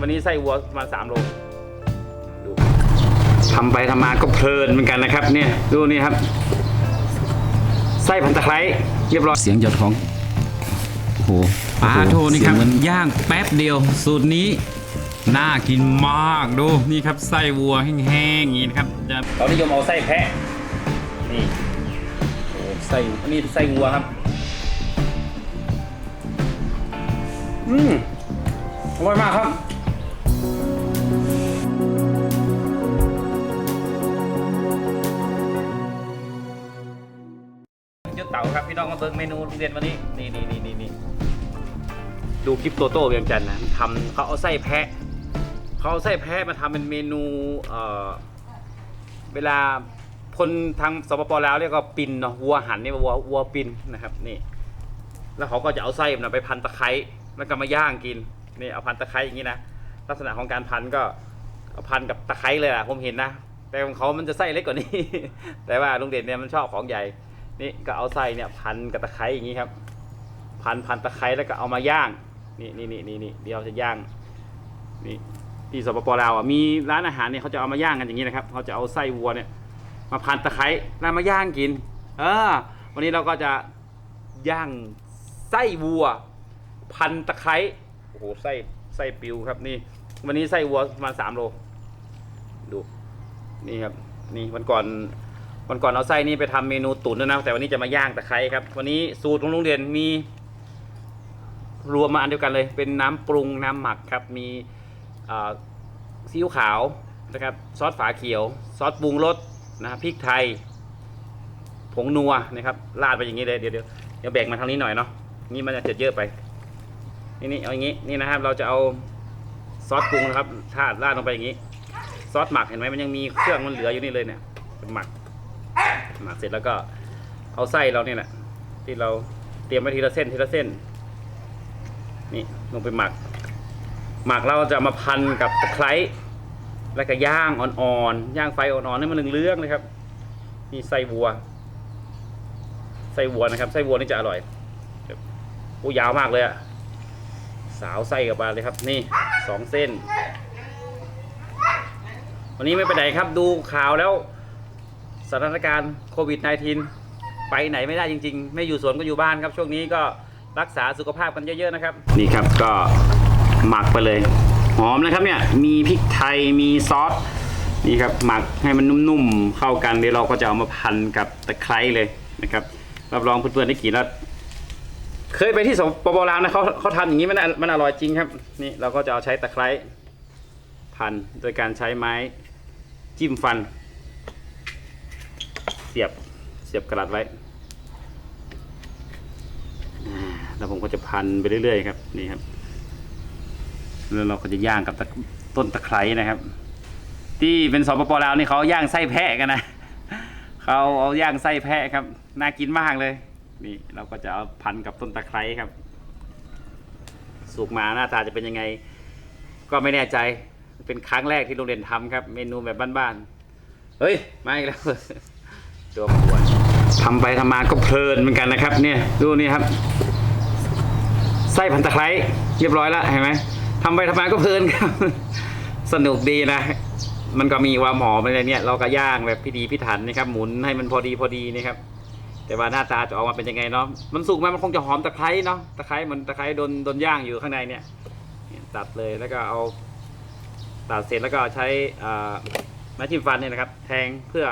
วันนี้ไส้วัวประมาณสามโลดูทำไปทำมาก็เพลินเหมือนกันนะครับ เนี่ยดูนี่ครับ ไส้พันตะไคร้เรียบร้อยเสียงหยดของโอ้โหปลาโทนี่ครับเสียงมันย่างแป๊บเดียว สูตรนี้น่ากินมากดูนี่ครับไส้วัวแห้งๆอย่างนี้นะครับจะเรานิยมเอาไส้แพะนี่โอ้ไส้อันนี้ไส้วัวครับอืมอร่อยมากครับ ต๋าครับพี่น้องมาเบิ่งเมนูโรงเรียนวันนี้นี่นี่นี่นี่นี่ดูคลิปโตโต้เวียงจันทร์นะทำเขาเอาไส้แพะเขาเอาไส้แพะมาทำเป็นเมนูเอ่อเวลาคนทางสปปลาวเรียกว่าปินเนาะวัวหันนี่วัววัวปินนะครับนี่ แล้วเขาก็จะเอาไส้มันไปพันตะไคร้แล้วก็มาย่างกินนี่เอาพันตะไคร้อย่างนี้นะลักษณะของการพันก็เอาพันกับตะไคร้เลยอะผมเห็นนะ แต่ของเขามันจะไส้เล็กกว่านี้ แต่ว่าลุงเด่นเนี่ยมันชอบของใหญ่ นี่ก็เอาไส้เนี่ยพันกับตะไคร้อย่างนี้ครับ พันพันตะไคร้แล้วก็เอามาย่าง นี่นี่นี่นี่นี่เดี๋ยวจะย่าง นี่ที่สปปลาวอะมีร้านอาหารเนี่ยเขาจะเอามาย่างกันอย่างนี้นะครับเขาจะเอาไส้วัวเนี่ย มาพันตะไคร้แล้วมาย่างกิน เออ วันนี้เราก็จะย่างไส้วัว พันตะไคร้โอ้โหไส้ไส้ปิวครับนี่ วันนี้ไส้วัวประมาณสามโลดูนี่ครับ นี่วันก่อน วันก่อนเอาไส้นี่ไปทำเมนูตุ๋นด้วยนะ แต่วันนี้จะมาย่างตะไคร้ครับ วันนี้สูตรของลุงเด่นมี รวมมาอันเดียวกันเลย เป็นน้ำปรุงน้ำหมักครับ มีซีอิ๊วขาวนะครับ ซอสฝาเขียว ซอสปรุงรสนะครับพริกไทย ผงนัวนะครับราดไปอย่างนี้เลยเดี๋ยวเดี๋ยวเดี๋ยวแบ่งมาทางนี้หน่อยเนาะนี่มันจะเยอะไปนี่นี่เอาอย่างนี้นี่นะครับ เราจะเอาซอสปรุงนะครับราดราดลงไปอย่างนี้ ซอสหมักเห็นไหมมันยังมีเครื่องมันเหลืออยู่นี่เลยเนี่ยหมัก หมักเสร็จแล้วก็เอาไส้เราเนี่ยแหละที่เราเตรียมไว้ทีละเส้นทีละเส้น นี่ลงไปหมัก หมักเราจะมาพันกับตะไคร้แล้วก็ย่างอ่อนๆย่างไฟอ่อนๆให้มันเหลืองๆเลยครับนี่ไส้วัวไส้วัวนะครับไส้วัวนี่จะอร่อยโอ้ยาวมากเลยอะสาวไส้กับมาเลยครับ นี่สองเส้น วันนี้ไม่ไปไหนครับดูข่าวแล้ว สถานการณ์โควิด -19 ไปไหนไม่ได้จริง ๆ ไม่อยู่สวนก็อยู่บ้านครับ ช่วงนี้ก็รักษาสุขภาพกันเยอะๆนะครับ นี่ครับก็หมักไปเลย หอมนะครับเนี่ยมีพริกไทยมีซอสนี่ครับหมักให้มันนุ่มๆเข้ากันเดี๋ยวเราก็จะเอามาพันกับตะไคร้เลยนะครับรับรองเพื่อนๆได้กินแล้วเคยไปที่สปปลาวนะเขาเขาทำอย่างนี้มันมันอร่อยจริงครับ นี่เราก็จะเอาใช้ตะไคร้พันโดยการใช้ไม้จิ้มฟัน เสียบเสียบกระดาษไว้แล้วผมก็จะพันไปเรื่อยๆครับนี่ครับแล้วเราก็จะย่างกับต,ต้นตะไคร้นะครับ ที่เป็นสปปลาวนี่เขาย่างไส้แพะกันนะเขาเอาย่างไส้แพะครับน่ากินมากเลยนี่เราก็จะเอาพันกับต้นตะไคร้ครับ สุกมาหน้าตาจะเป็นยังไง ก็ไม่แน่ใจเป็นครั้งแรกที่โรงเรียนทำครับ เมนูแบบบ้านๆเฮ้ยมาอีกแล้ว ตัวปวดทำไปทำมาก็เพลินเหมือนกันนะครับ เนี่ยดูนี่ครับ ไส้พันตะไคร้เรียบร้อยแล้วเห็นไหมทำไปทำมาก็เพลินครับ สนุกดีนะ มันก็มีความหอมอะไรเนี่ย เราก็ย่างแบบพิธีพิถันนะครับ หมุนให้มันพอดีพอดีนะครับ แต่ว่าหน้าตาจะออกมาเป็นยังไงเนาะมันสุกไหมมันคงจะหอมตะไคร้เนาะตะไคร้เหมือนตะไคร้โดนโดนย่างอยู่ข้างในเนี่ย ตัดเลยแล้วก็เอาตัดเสร็จแล้วก็ใช้ไม้จิ้มฟันเนี่ยนะครับ แทงเพื่อ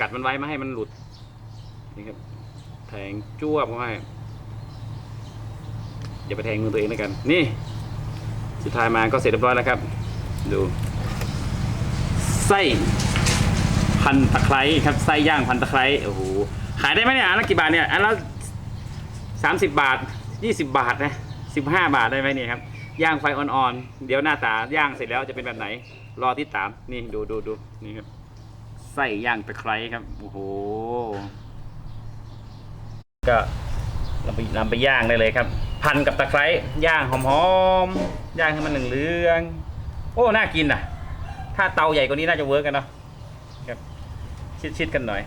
กัดมันไว้ไม่ให้มันหลุดนี่ครับแทงจ้วบเข้าให้อย่าไปแทงมือตัวเองแล้วกัน นี่ สุดท้ายมาก็เสร็จเรียบร้อยแล้วครับ ดูไส้พันตะไคร้ครับไส้ย่างพันตะไคร้โอ้โหขายได้ไหมเนี่ยอันละกี่บาทเนี่ยอันละสามสิบบาทยี่สิบบาทนะสิบห้าบาทได้ไหมเนี่ยครับย่างไฟอ่อนๆเดี๋ยวหน้าตาย่างเสร็จแล้วจะเป็นแบบไหน รอติดตามนี่ดูดูดูนี่ครับ ไส้ย่างตะไคร้ครับ โอ้โห ก็นำไปนำไปย่างได้เลยครับ พันกับตะไคร้ย่างหอมๆย่างให้มันเหลืองๆโอ้ น่ากินอะ ถ้าเตาใหญ่กว่านี้น่าจะเวิร์กกันเนาะครับชิดๆกันหน่อย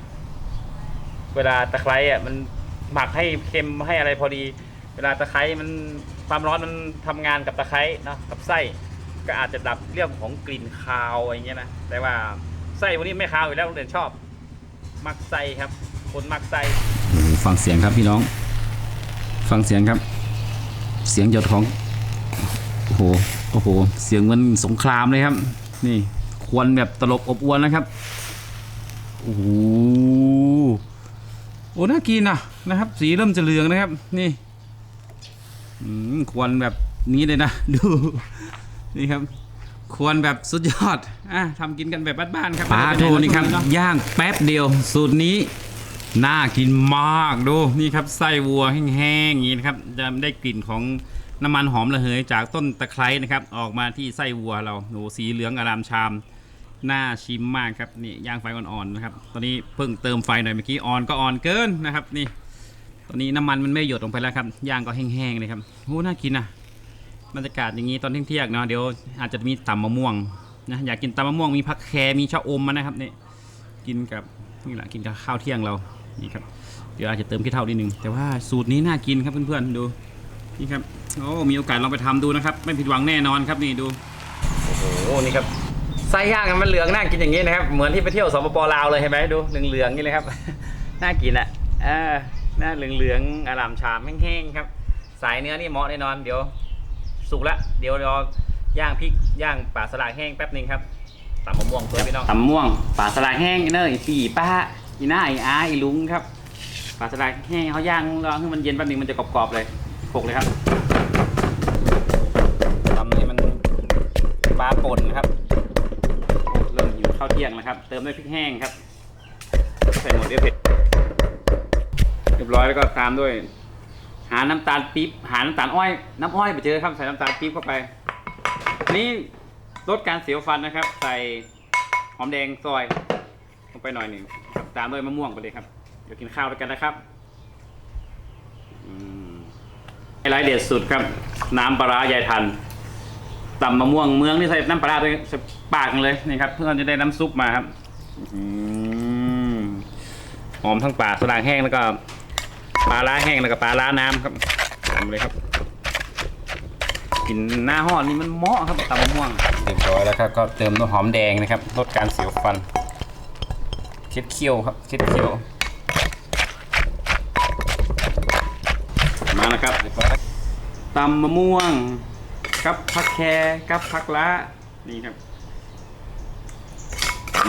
เวลาตะไคร้อะมันหมักให้เค็มให้อะไรพอดี เวลาตะไคร้มันความร้อนมันทำงานกับตะไคร้เนาะกับไส้ก็อาจจะดับเรื่องของกลิ่นคาวอะไรเงี้ยนะแต่ว่า ไส้วันนี้ไม่คาวอยู่แล้วโรงเรียนชอบ มักไส้ครับ คนมักไส้ฟังเสียงครับพี่น้อง ฟังเสียงครับ เสียงหยดของโอ้โหโอ้โห เสียงมันสงครามเลยครับ นี่ควันแบบตลบอบอวนนะครับโอ้โหโอ้น่ากินนะนะครับ สีเริ่มจะเหลืองนะครับ นี่ควันแบบนี้เลยนะ ดู นี่ครับ ควรแบบสุดยอดอะทำกินกันแบบบ้านๆครับปลาทูนี่ครับย่างแป๊บเดียว สูตรนี้น่ากินมากดูนี่ครับไส้วัวแห้งๆอย่างนี้นะครับจะได้กลิ่นของน้ำมันหอมระเหยจากต้นตะไคร้นะครับ ออกมาที่ไส้วัวเราโอ้สีเหลืองอารามชามน่าชิมมากครับนี่ย่างไฟอ่อนๆนะครับ ตอนนี้เพิ่งเติมไฟหน่อยเมื่อกี้อ่อนก็อ่อนเกินนะครับ นี่ ตอนนี้น้ำมันมันไม่หยดลงไปแล้วครับย่างก็แห้งๆเลยครับโอ้น่ากินนะ บรรยากาศอย่างนี้ตอนเที่ยงๆเนาะเดี๋ยวอาจจะมีตำมะม่วงนะอยากกินตำมะม่วงมีผักแครมีชะอมมานะครับนี่กินกับนี่แหละกินกับข้าวเที่ยงเรานี่ครับเดี๋ยวอาจจะเติมขี้เท่านิดนึงแต่ว่าสูตรนี้น่ากินครับเพื่อนๆดูนี่ครับโอ้มีโอกาสลองไปทำดูนะครับ ไม่ผิดหวังแน่นอนครับนี่ดูโอ้โหนี่ครับไส้ย่างมันเหลืองน่ากินอย่างนี้นะครับเหมือนที่ไปเที่ยวสปปลาวเลยเห็นไหมดูเหลืองๆนี่เลยครับน่ากินอะเอ่าหน้าเหลืองๆอารามชามแห้งๆครับ สายเนื้อนี่เหมาะแน่นอนเดี๋ยว สุกละเดี๋ยวรอย่างพริกย่างป่าสลากแห้งแป๊บหนึงครับตำมะม่วงตัวพี่น้องตำมะม่วงป่าสลากแห้งเนยสี่ป้าอีหน้าอีอาอีลุงครับป่าสลากแห้งเขาย่างรอให้มันเย็นแป๊บหนึงมันจะกรอบๆเลยโขลกเลยครับทำให้มันปลาป่นครับเริ่มหิวข้าวเที่ยงแล้วครับ เติมด้วยพริกแห้งครับใส่หมดเดี๋ยวเผ็ดเรียบร้อยแล้วก็ตามด้วย หาน้ำตาลปี๊บหาน้ำตาลอ้อย น้ำอ้อยไปเจอครับใส่น้ำตาลปี๊บเข้าไปอันนี้ลดการเสียวฟันนะครับ ใส่หอมแดงซอยลงไปหน่อยหนึ่งครับตามด้วยมะม่วงไปเลยครับเดี๋ยวกินข้าวด้วยกันนะครับไฮไลท์เด็ดสุดครับ น้ำปลาร้ายายทันตำมะม่วงเมืองนี่ใส่น้ำปลาร้าด้วยปากเลยนี่ครับ เพื่อนจะได้น้ำซุปมาครับอหอมทั้งปลาสลางแห้งแล้วก็ ปลาล้าแห้งแล้วก็ปลาล้าน้ำครับทำเลยครับกลินหน้าห่อนนี่มันเหมาะครับตำมะม่วงเรียบร้อยแล้วครับก็เติมน้ำหอมแดงนะครับลดการเสียวฟันเช็ดเคี้ยวครับเช็ดเคี้ยวมาแล้วครับเรียบร้อยตำมะม่วงกับผักแครกับผักละนี่ครับ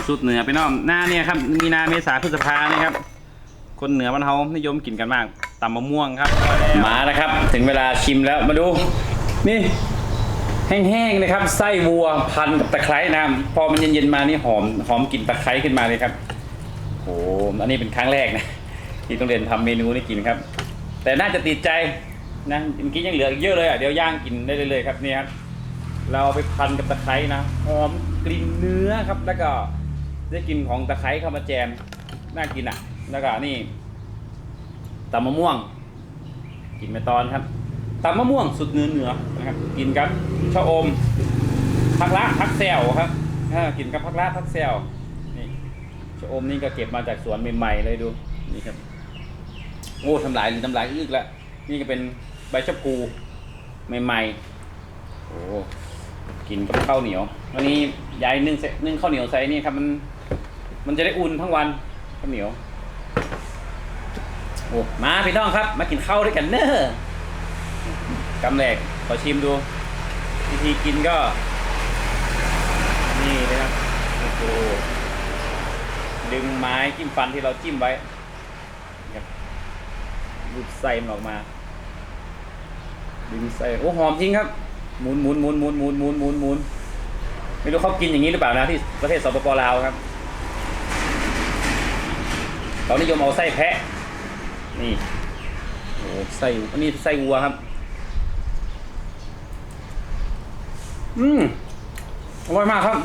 สุดเหนือไปน้องหน้าเนี่ยครับมีนาเมษาพฤษภาเนี่ยครับ คนเหนือมันเขานิยมกินกันมากตำมะม่วงครับมาแล้วครับ ถึงเวลาชิมแล้วมาดู นี่ แห้งๆนะครับ ไส้วัวพันกับตะไคร้นะพอมันเย็นๆมานี่หอมหอมกลิ่นตะไคร้ขึ้นมาเลยครับโอ้อันนี้เป็นครั้งแรกนะที่ต้องเรียนทำเมนูนี้กินครับ แต่น่าจะติดใจนะเมื่อกี้ยังเหลืออีกเยอะเลยอะเดี๋ยวย่างกินได้เลยๆครับนี่ครับเราเอาไปพันกับตะไคร้นะหอมกลิ่นเนื้อครับแล้วก็ได้กลิ่นของตะไคร้เข้ามาแจมน่ากินอะ แล้วก็นี่ตำมะม่วง กินไปตอนครับตำมะม่วงสุดเนื้อเนื้อนะครับ กินกับชะอมผักละผักแซวครับกินกับผักละผักแซวนี่ชะอมนี่ก็เก็บมาจากสวนใหม่ๆเลยดูนี่ครับโอ้ทำลายหรือทำลายอึกแล้วนี่ก็เป็นใบชะพูใหม่ๆโอ้กินกับข้าวเหนียววันนี้ยายนึ่งเสนึ่งข้าวเหนียวใส่นี่ครับมันมันจะได้อุ่นทั้งวันข้าวเหนียว โอ้มาพี่น้องครับ มากินข้าวด้วยกันเนอะกำแรกขอชิมดู วิธีกินก็ นี่นะครับโอ้โหดึงไม้จิ้มฟันที่เราจิ้มไว้รูดไส้มันออกมา ดึงไส้โอ้หอมจริงครับ หมุนหมุนหมุนหมุนหมุนหมุนหมุนหมุนไม่รู้เขากินอย่างนี้หรือเปล่านะที่ประเทศสปปลาวครับเขานิยมเอาไส้แพะ นี่โอ้ไส้อันนี้ไส้วัวครับ อืมอร่อยมากครับ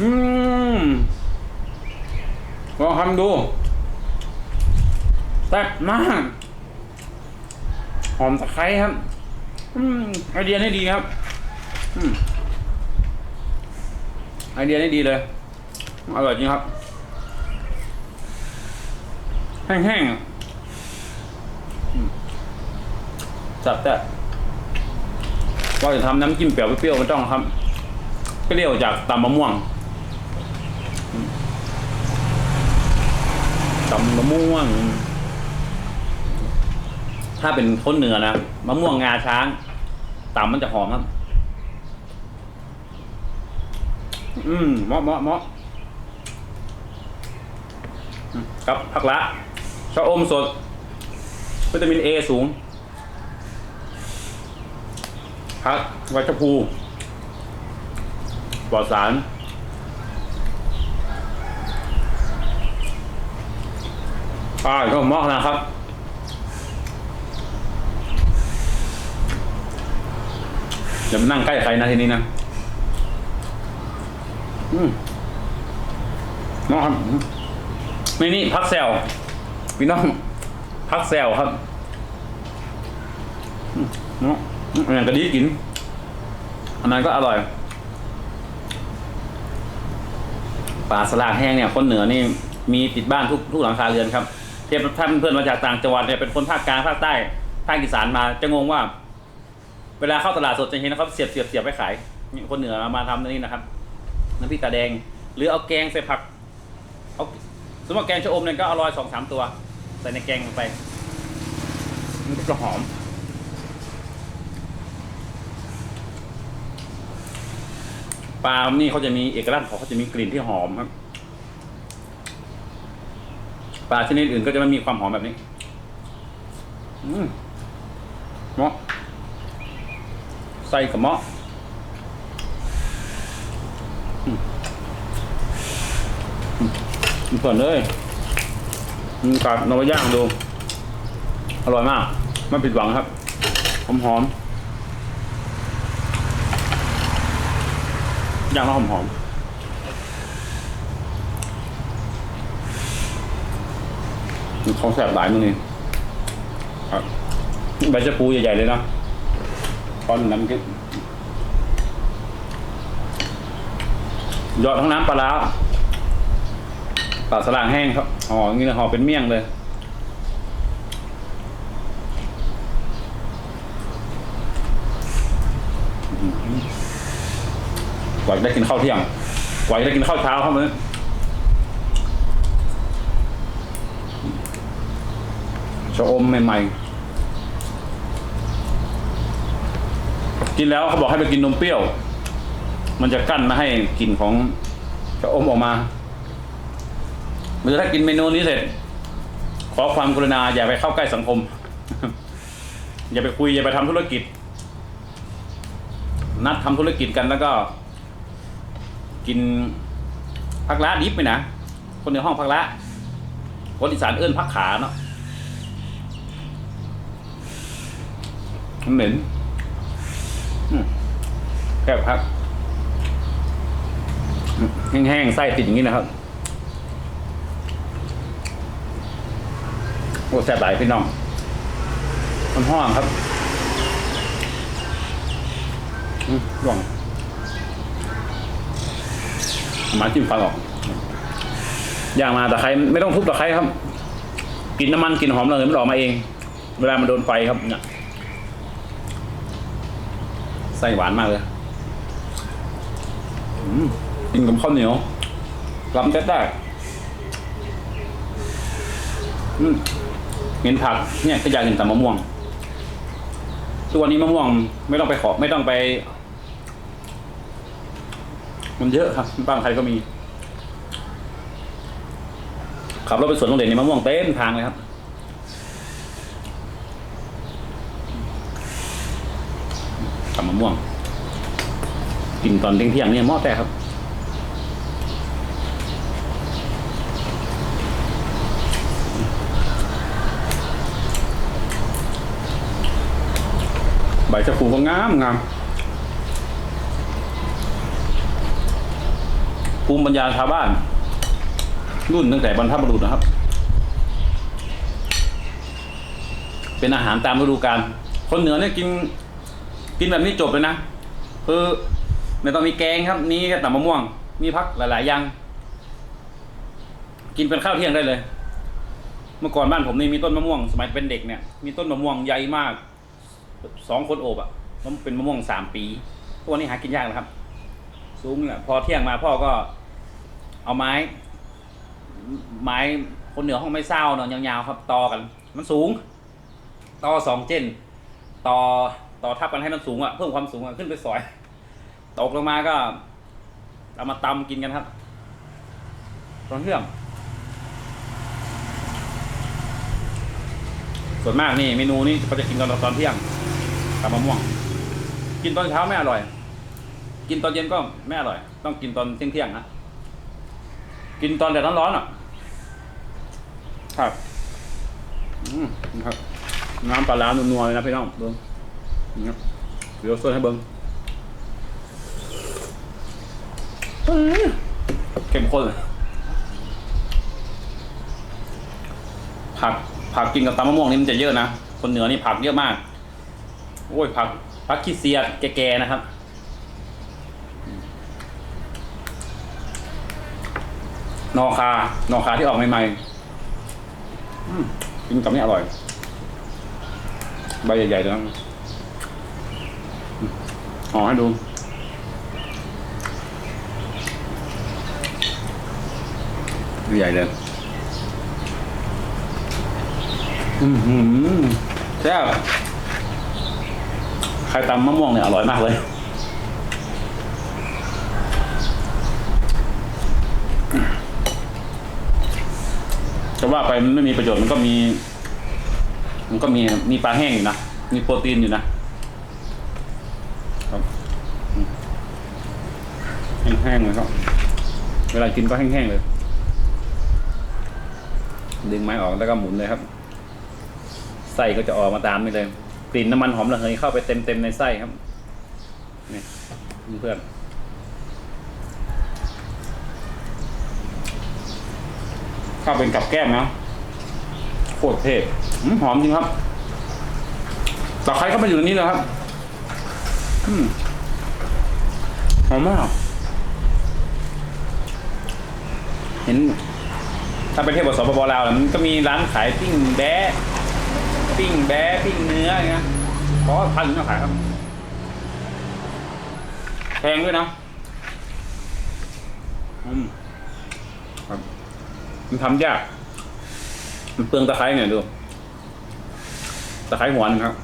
อืมลองทำดูแซ่บมาก หอมตะไคร้ครับ อืมไอเดียนี่ดีครับ อืมไอเดียนี่ดีเลย อร่อยจริงครับ แห้งๆจัดแต่ว่าจะทำน้ำจิ้มเปรี้ยวเปรี้ยวๆมันต้องครับเปรี้ยวจากตำมะม่วงตำมะม่วง ถ้าเป็นคนเหนือนะมะม่วงงาช้างตำมันจะหอมครับ อืมเหมาะเหมาะเหมาะอืมครับผักละ ชะอมสด วิตามินเอสูงพักวัชภูปลอดสารป้าก็มาะนะครับอย่ามานั่งใกล้ใครนะทีนี้นะ อืมมาะครับนี่นี่พักแซว พี่น้องพักแซวครับเนาะอืมอันนั้นก็ดีกิน อันนั้นก็อร่อยปลาสลากแห้งเนี่ยคนเหนือนี่มีติดบ้านทุกทุกหลังคาเรือนครับเทียบถ้าเพื่อนมาจากต่างจังหวัดเนี่ยเป็นคนภาคกลางภาคใต้ภาคอีสานมาจะงงว่า เวลาเข้าตลาดสดจะเห็นนะครับเสียบเสียบเสียบไปขายนี่คนเหนือมาทำนี่นะครับน้ำพริกตาแดง หรือเอาแกงใส่ผักเอาสมมติแกงชะอมเนี่ยก็อาลอยสองสามตัว ใส่ในแกงลงไป มันก็จะหอม ปลานี่เขาจะมีเอกลักษณ์ของเขาจะมีกลิ่นที่หอมครับ ปลาชนิดอื่นก็จะไม่มีความหอมแบบนี้ อืมเนาะใส่กับเมาะอืมอืมเปิดเลยอืม กัดนวย่างดู อร่อยมาก ไม่ผิดหวังครับ หอมหอมๆย่างแล้วหอมหอมๆเขาแสบหลายมือนี่ครับใบชะพูใหญ่ ๆ เลยนะตอนน้ำกิ๊กยอดทั้งน้ำปลาร้า ปลาสลางแห้งครับห่ออย่างนี้เลยห่อเป็นเมี่ยงเลยกว่าจะได้กินข้าวเที่ยงกว่าจะได้กินข้าวเช้าครับมื้อชะอมใหม่ๆ กินแล้วเขาบอกให้ไปกินนมเปรี้ยว มันจะกั้นไม่ให้กลิ่นของชะอมออกมา หรือถ้ากินเมนูนี้เสร็จ ขอความกรุณาอย่าไปเข้าใกล้สังคม อย่าไปคุยอย่าไปทำธุรกิจ นัดทำธุรกิจกันแล้วก็ กินพักละดิบไปนะคนในห้องพักละคนอีสานเอื้นพักขาเนาะเหม็นอืมแค่พักอืมแห้งๆไส้ติดอย่างนี้นะครับ โอ้แซ่บหลายพี่น้องมันห้องครับอืมร่วงมาจิ้มฟันออกอย่างมาตะไคร้ไม่ต้องทุบตะไคร้ครับกลินน้ำมันกลินหอมเลยมันออกมาเอง เวลามันโดนไฟครับเนี่ยไส้หวานมากเลยอืมกินกับข้าวเหนียวล้ำแจ๊ดได้อืม เห็นผักเนี่ยก็อยากกินแต่มะม่วง ทุกวันนี้มะม่วงไม่ต้องไปขอไม่ต้องไป มันเยอะครับบ้านใครก็มี ขับรถไปสวนโรงเรียนในมะม่วงเต็มทางเลยครับกับมะม่วงกินตอนเที่ยงๆเนี่ยมอแต่ครับ ใบชะพูก็งามงามภูมิปัญญาชาวบ้าน รุ่นตั้งแต่บรรพบุรุษนะครับ เป็นอาหารตามฤดูกาลคนเหนือเนี่ยกิน กินแบบนี้จบเลยนะคือไม่ต้องมีแกงครับนี่ก็แต่มะม่วง มีพักหลาย ๆ อย่าง กินเป็นข้าวเที่ยงได้เลย เมื่อก่อนบ้านผมนี่มีต้นมะม่วง สมัยเป็นเด็กเนี่ย มีต้นมะม่วงใหญ่มาก สองคนโอบอะมันเป็นมะม่วงสามปีพวกนี้หากินยากนะครับสูงเนี่ยพอเที่ยงมาพ่อก็ เอาไม้ ไม้คนเหนือห้องไม่เศร้าเนาะยาวๆครับตอกัน มันสูงตอสองเจนต่อต่อทับกันให้มันสูงอะเพิ่มความสูงอะขึ้นไปสอย ตกลงมาก็เอามาตำกินกันครับตอนเที่ยงส่วนมากนี่เมนูนี้เขาจะกินตอนตอนเที่ยง กับมะม่วง กินตอนเช้าไม่อร่อย กินตอนเย็นก็ไม่อร่อย ต้องกินตอนเที่ยงเที่ยงๆนะกินตอนแดดร้อนๆอะ ครับอืมครับ น้ำปลาร้านัวๆเลยนะพี่น้องเบิ้งนี่ครับเดี๋ยวส่วนให้เบิ้งเข้มข้นเลยผักผักกินกับตำมะม่วงนี่มันจะเยอะนะ คนเหนือนี่ผักเยอะมาก โอ้ยผักผักขี้เสียดแก่ๆนะครับ นอคานอคาที่ออกใหม่ๆมกินกับนี่อร่อย ใบใหญ่ๆเลยนะอืมห่อให้ดูใหญ่เลยอือหือแซ่บ ใครตำมะม่วงเนี่ยอร่อยมากเลย จะว่าไปมันไม่มีประโยชน์มันก็มี มันก็มีมีปลาแห้งอยู่นะ มีโปรตีนอยู่นะครับแห้งๆเลยครับ เวลากินก็แห้งๆเลยดึงไม้ออกแล้วก็หมุนเลยครับไส้ก็จะออกมาตามนี่เลย กลิ่นน้ำมันหอมระเหยเข้าไปเต็มๆในไส้ครับนี่เพื่อนข้าวเป็นกับแก้มนะโคตรเทพหอมจริงครับตะไคร้เข้าไปอยู่ในนี้เลยครับหอมมากเห็นถ้าไปเทียวกับสปปลาวน์มันก็มีร้านขายปิ้งแบะ ปิ้งแบะปิ้งเนื้ออย่างเงี้ยเพราะว่าพันธุ์ก็ขายครับ แพงด้วยนะ อืมครับมันทำยาก มันเปลืองตะไคร้เนี่ยดู ตะไคร้หัวหนึงครับ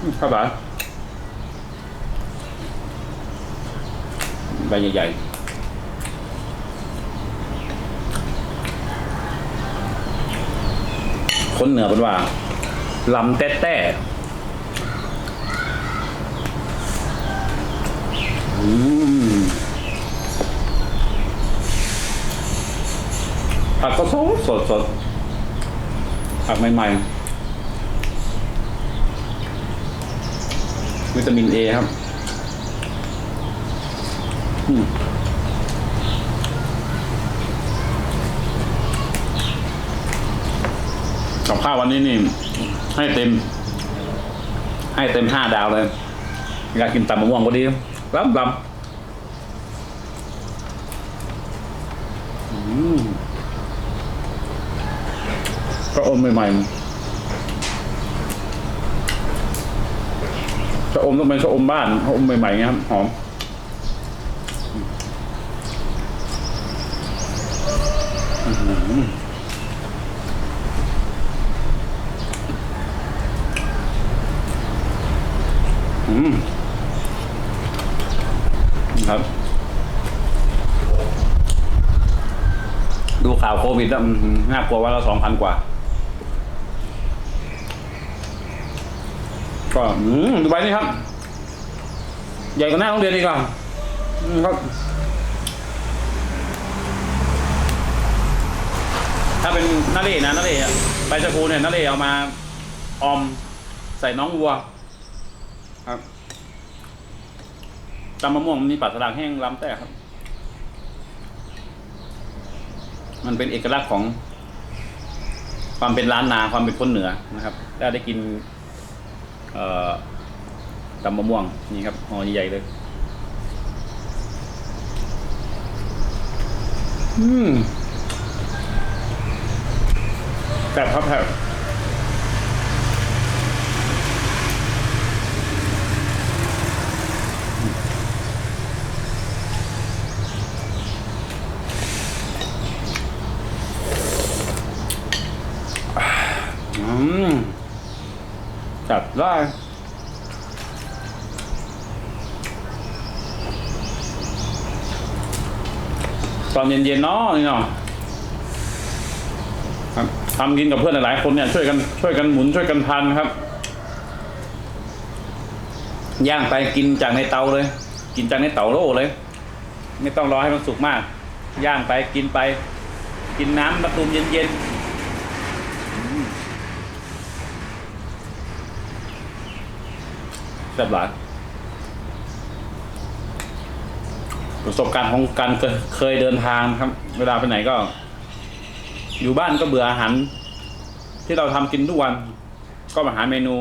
อืมครับบ่าใบใหญ่ๆ คนเหนือเป็นว่าลำแต้แต่อืมผักก็สดสดสดผักใหม่ๆวิตามินเอครับ อืม กับข้าวันนี้นี่ ให้เต็ม ให้เต็มห้าดาวเลย อยากกินตำมะม่วงก็ดีล้ำลำก็อมใหม่ๆชะอมต้องเป็นชะอมบ้านชะอมใหม่ๆเงี้ยครับหอมอื้อหือ อื มครับ ดูข่าวโควิดแล้วอืมน่ากลัวว่าเราสองพันกว่า ก็อืมดูใบนี้ครับ ใหญ่กว่าหน้าโรงเรียนอีกอะอืมครับ ถ้าเป็นนาเล่นะนาเล่อะใบชะพูเนี่ยนาเล่เอามาออม ใส่น้องวัว ครับตำมะม่วงมันมีปัสสาวะแห้งล้ำแต่ครับ มันเป็นเอกลักษณ์ของ ความเป็นร้านนาความเป็นคนเหนือนะครับได้ได้กิน เอ่อตำมะม่วงนี่ครับห่อใหญ่ๆเลย อืมแบบครับแบบ จัดได้ตอนเย็นๆเนาะนี่เนาะทำกินกับเพื่อนหลายๆคนเนี่ยช่วยกันช่วยกันหมุนช่วยกันพันครับ ย่างไปกินจากในเตาเลย กินจากในเตาโล่เลย ไม่ต้องรอให้มันสุกมาก ย่างไปกินไป กินน้ำมะตูมเย็นๆอืม แซ่บหลาย ประสบการณ์ของการเคยเดินทางครับ เวลาไปไหนก็ อยู่บ้านก็เบื่ออาหารที่เราทำกินทุกวัน ก็มาหาเมนู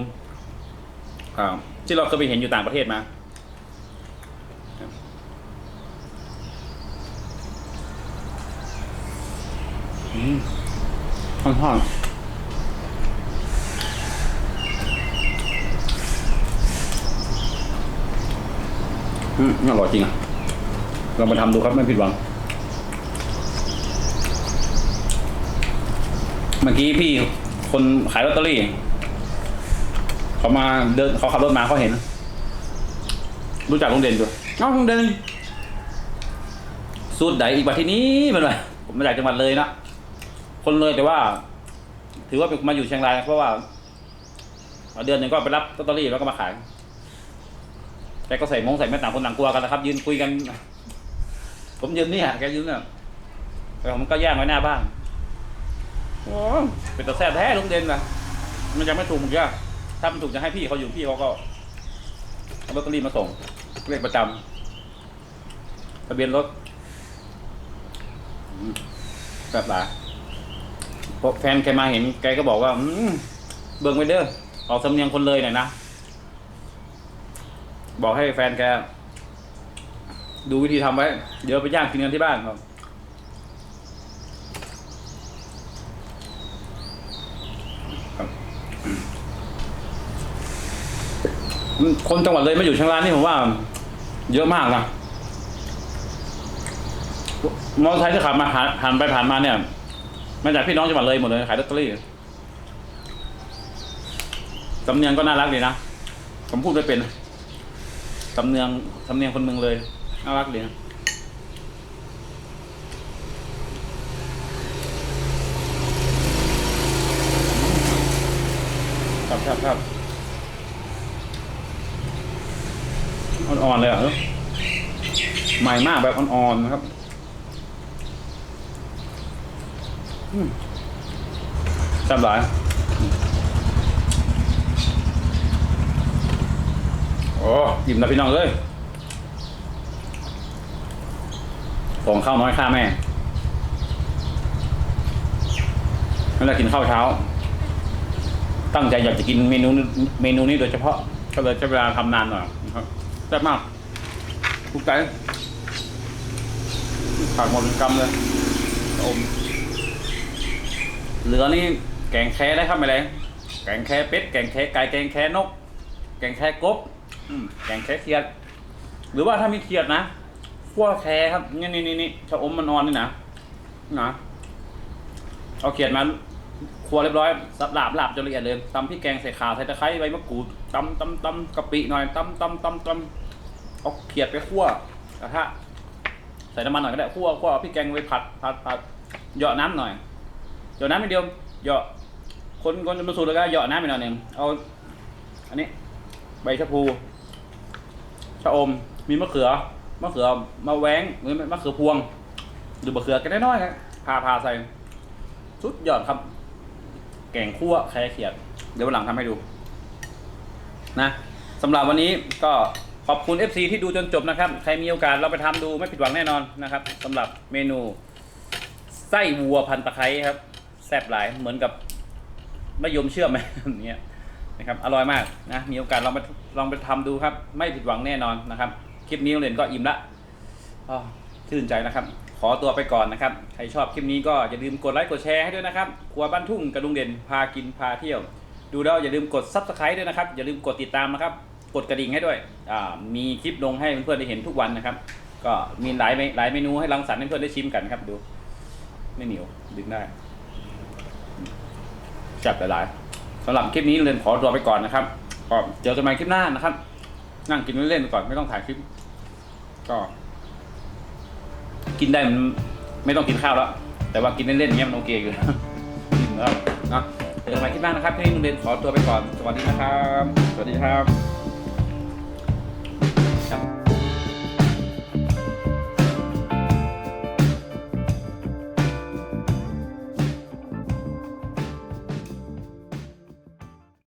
ที่เราเคยไปเห็นอยู่ต่างประเทศมาอืมค่อนข้าง อืมอร่อยจริงอะเรามาทำดูครับไม่ผิดหวัง เมื่อกี้พี่คนขายลอตเตอรี่ เขามาเดินเขาขับรถมาเขาเห็น รู้จักลุงเด่นด้วยเอ้าลุงเด่นสูตรใดอีกบัดที่นี้เป็นไรผมมาจากจังหวัดเลยนะคนเลยแต่ว่า ถือว่าเป็นมาอยู่เชียงรายเพราะว่า เดือนหนึ่งก็ไปรับลอตเตอรี่แล้วก็มาขาย แกก็ใส่มงใส่แม่ต่างคนต่างกลัวกันนะครับ ยืนคุยกัน ผมยืนนี่ยแกยืนเนี่ยแต่ผมก็ย่างไว้หน้าบ้านโอ้เป็นตัวแซ่บแท้ลุงเด่นนะมันยังไม่ถูกมึงจ้ถ้ามันถูกจะให้พี่เขาอยู่พี่เขาก็เอาลอตเตอรี่มาส่งเลขประจำทะเบียนรถแบบหลาพอแฟนแกมาเห็นแกก็บอกว่าเบิ่งไว้เด้อออกสำเนียงคนเลยหน่อยนะ บอกให้แฟนแก ดูวิธีทำไว้ เดี๋ยวไปย่างกินกันที่บ้านครับคนจังหวัดเลยมาอยู่เชียงรายนี่ผมว่า เยอะมากนะมอเตอร์ไซค์ที่ขับมาผ่านไปผ่านมาเนี่ยมาจากพี่น้องจังหวัดเลยหมดเลยขายลอตเตอรี่สำเนียงก็น่ารักดีนะผมพูดไม่เป็น สำเนียงสำเนียงคนเมืองเลยน่ารักดีนะครับครับครับอ่อนๆเลยเหรอะใหม่มากแบบอ่อนๆนะครับอืมแซ่บหลาย โอ้ยิ้มนะพี่น้องเลยของข้าวน้อยค่าแม่เวลากินข้าวเช้า ตั้งใจอยากจะกินเมนูเมนูนี้โดยเฉพาะ ก็เลยใช้เวลาทำนานหน่อยนะครับแซ่บมากทุกใจผักหมดเป็นกำเลยอมเหลือนี่แกงแค่ได้ครับไม่เลยแกงแค่เป็ด แกงแค่ไก่ แกงแค่นก แกงแค่กบ อืมแกงแค่เขียด หรือว่าถ้าไมีเขียดนะขั้วแค่ครับนี่นี่นี่นี่ชะอมมันนอนนี่นะนะเอาเขียดมาครัวเรียบร้อยสับหลาบหลาบจนละเอียดเลยตำพริกแกงใส่ข่าใส่ตะไคร้ใบมะกรูดตำตำตำกะปิหน่อยตำตำตำตำเอาเขียดไปคั่วกระทะใส่น้ำมันหน่อยก็ได้คั่วคั่วเอาพริกแกงไปผัดผัดผัดเหยาะน้ำหน่อยเหยาะน้ำนิดเดียวเหยาะคนคนจะมาสูตรแล้วก็เหยาะน้ำไปหน่อยหนึ่งเอา อันนี้ ใบชะพูะอม มีมะเขือ มะเขือมาแวงหรือมะเขือพวง หรือมะเขือก็ได้น้อยครับพาพาใส่สุดยอดครับ แกงคั่วแค่เขียด เดี๋ยววันหลังทำให้ดู นะสำหรับวันนี้ก็ขอบคุณ FC ที่ดูจนจบนะครับ ใครมีโอกาสเราไปทำดูไม่ผิดหวังแน่นอนนะครับสำหรับเมนู ไส้วัวพันตะไคร้ครับ แซ่บหลายเหมือนกับมะยมเชื่อมไหมอย่างเงี้ย นะครับอร่อยมากนะมีโอกาสลองไปลองไปทำดูครับ ไม่ผิดหวังแน่นอนนะครับ คลิปนี้โรงเรียนก็อิ่มละชื่นใจนะครับ ขอตัวไปก่อนนะครับ ใครชอบคลิปนี้ก็อย่าลืมกดไลค์กดแชร์ให้ด้วยนะครับครัวบ้านทุ่งกระดุงเด่นพากินพาเที่ยว ดูแล้วอย่าลืมกด subscribe ด้วยนะครับ อย่าลืมกดติดตามนะครับ กดกระดิ่งให้ด้วยมีคลิปลงให้เพื่อนๆได้เห็นทุกวันนะครับ ก็มีหลายเมหลายเมนูให้รังสรรค์ให้เพื่อนได้ชิมกันครับดู ไม่เหนียวดึงได้จับหลายๆ สำหรับคลิปนี้เรียนขอตัวไปก่อนนะครับก็เจอกันใหม่คลิปหน้านะครับ นั่งกินเล่นๆไปก่อนไม่ต้องถ่ายคลิป ก็ กินได้มันไม่ต้องกินข้าวแล้ว แต่ว่ากินเล่นๆอย่างเงี้ยมันโอเคอยู่แล้วนะเจอกันใหม่คลิปหน้านะครับที่นุ่มเดนขอตัวไปก่อน สวัสดีนะครับ สวัสดีครับ